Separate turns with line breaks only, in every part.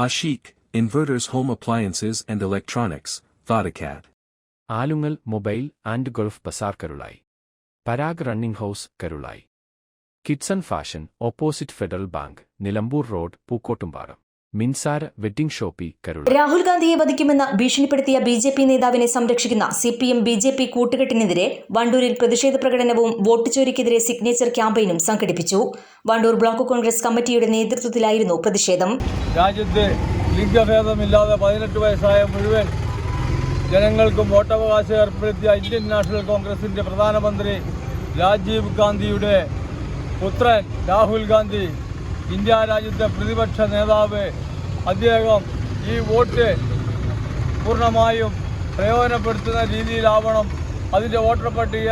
Ashik, Inverters Home Appliances and Electronics, Thodacat.
Alungal mobile and Gulf bazaar Karulai Parag running house Karulai Kidson fashion opposite Federal Bank Nilambur road Pookkottumpadam Minsara wedding shoppe Karun
Rahul ഗാന്ധിയെ വധിക്കുമെന്ന് ഭീഷണിപ്പെടുത്തിയ B J P നേതാവിനെ സംരക്ഷിക്കുന്ന C P M B J P കൂട്ടുകെട്ടിനെതിരെ വണ്ടൂരിൽ പ്രതിഷേധ പ്രകടനവും vote ചോരിക്കെതിരെ signature ക്യാമ്പയിനും സംഘടിപ്പിച്ചു. Wandoor block Congress കമ്മിറ്റിയുടെ നേതൃത്വത്തിലായിരുന്നു പ്രതിഷേധം.
രാജ്യത്ത് ലിംഗഭേദമില്ലാതെ പതിനെട്ട് വയസ്സായ മുഴുവൻ ജനങ്ങൾക്കും വോട്ടവകാശം ഏർപ്പെടുത്തിയ ഇന്ത്യൻ നാഷണൽ കോൺഗ്രസിന്റെ പ്രധാനമന്ത്രി രാജീവ് ഗാന്ധിയുടെ പുത്രൻ രാഹുൽ ഗാന്ധി ഇന്ത്യ രാജ്യത്തെ പ്രതിപക്ഷ നേതാവ് അദ്ദേഹം ഈ വോട്ട് പൂർണമായും പ്രയോജനപ്പെടുത്തുന്ന രീതിയിലാവണം. അതിന്റെ വോട്ടർ പട്ടിക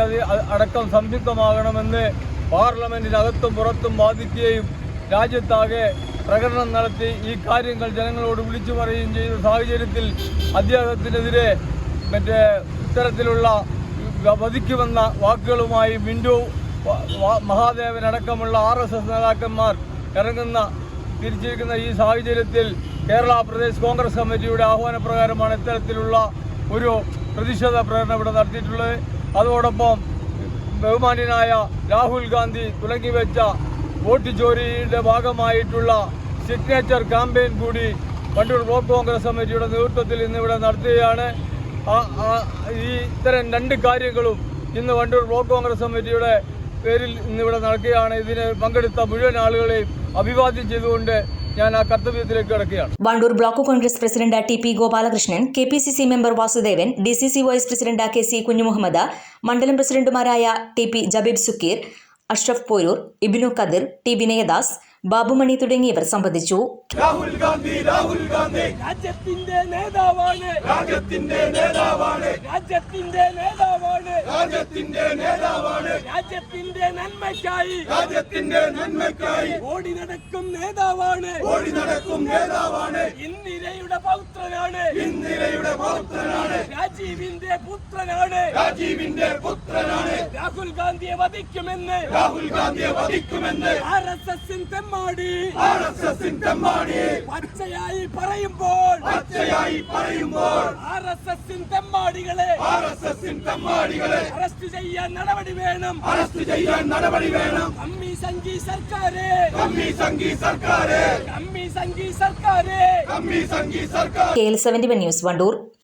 അടക്കം സംയുക്തമാകണമെന്ന് പാർലമെന്റിനകത്തും പുറത്തും വാദിക്കുകയും രാജ്യത്താകെ പ്രകടനം നടത്തി ഈ കാര്യങ്ങൾ ജനങ്ങളോട് വിളിച്ചു പറയുകയും ചെയ്ത സാഹചര്യത്തിൽ അദ്ദേഹത്തിനെതിരെ മറ്റേ ഇത്തരത്തിലുള്ള വധിക്കുമെന്ന വാക്കുകളുമായി മിൻഡു അടക്കമുള്ള ആർ എസ് എസ് നേതാക്കന്മാർ ഇറങ്ങുന്ന തിരിച്ചിരിക്കുന്ന ഈ സാഹചര്യത്തിൽ കേരള പ്രദേശ് കോൺഗ്രസ് കമ്മിറ്റിയുടെ ആഹ്വാനപ്രകാരമാണ് ഇത്തരത്തിലുള്ള ഒരു പ്രതിഷേധ പ്രകടനം ഇവിടെ നടത്തിയിട്ടുള്ളത്. അതോടൊപ്പം ബഹുമാന്യനായ രാഹുൽ ഗാന്ധി തുടങ്ങിവെച്ച വോട്ട് ചോരിയുടെ ഭാഗമായിട്ടുള്ള സിഗ്നേച്ചർ ക്യാമ്പയിൻ കൂടി വണ്ടൂർ ബ്ലോക്ക് കോൺഗ്രസ് കമ്മിറ്റിയുടെ നേതൃത്വത്തിൽ ഇന്നിവിടെ നടത്തുകയാണ്. ഈ ഇത്തരം രണ്ട് കാര്യങ്ങളും ഇന്ന് വണ്ടൂർ ബ്ലോക്ക് കോൺഗ്രസ് കമ്മിറ്റിയുടെ പേരിൽ ഇന്നിവിടെ നടക്കുകയാണ്. ഇതിന് പങ്കെടുത്ത മുഴുവൻ ആളുകളെയും അഭിവാദ്യം ചെയ്തുകൊണ്ട് ഞാൻ ആ കർത്തവ്യത്തിലേക്ക് കിടക്കുകയാണ്.
Wandoor block Congress president T P Gopalakrishnan K P C C member Vasudevan D C C vice president K C Kunhumuhammed മണ്ഡലം പ്രസിഡന്റുമാരായ T P Jabeeb Sukkeer Ashraf Poroor Ibinu Kadir T Vinayadas Babumani തുടങ്ങിയവർ സംബന്ധിച്ചു.
രാജ്യത്തിന്റെ നേതാവാണ്. രാജ്യത്തിന്റെ നേതാവാണ്. രാജ്യത്തിന്റെ നേതാവാണ് രാജ്യത്തിന്റെ നേതാവാണ്. രാജ്യത്തിന്റെ നന്മയ്ക്കായി രാജ്യത്തിന്റെ നന്മയ്ക്കായി ഓടി നടക്കും നേതാവാണ്. ഓടി നടക്കും നേതാവാണ്. ഇന്ദിരയുടെ പൗത്രനാണ്. ഇന്ദിരയുടെ പൗത്രനാണ്. രാജീവിന്റെ പുത്രനാണ്. രാജീവിന്റെ പുത്രനാണ്. രാഹുൽ ഗാന്ധിയെ വധിക്കുമെന്ന്. രാഹുൽ ഗാന്ധിയെ വധിക്കുമെന്ന്. ആർ എസ് എസിൻ തെമ്മാടി. ആർ എസ് എസിൻ തെമ്മാടി. പച്ചയായി പറയുമ്പോൾ. പച്ചയായി പറയുമ്പോൾ. ആർ എസ് എസിൻ തെമ്മാടികളെ. ആർ എസ് എസിൻ തെമ്മാടികളെ. അറസ്റ്റ് ചെയ്യാൻ നടപടി വേണം. അറസ്റ്റ് ചെയ്യാൻ നടപടി വേണം. കമ്മി സംഘി സർക്കാരെ. കമ്മി സംഘി സർക്കാരെ. കമ്മി സംഘി സർക്കാരെ. കമ്മി സംഘി സർക്കാർ.
K L seventy one news Wandoor.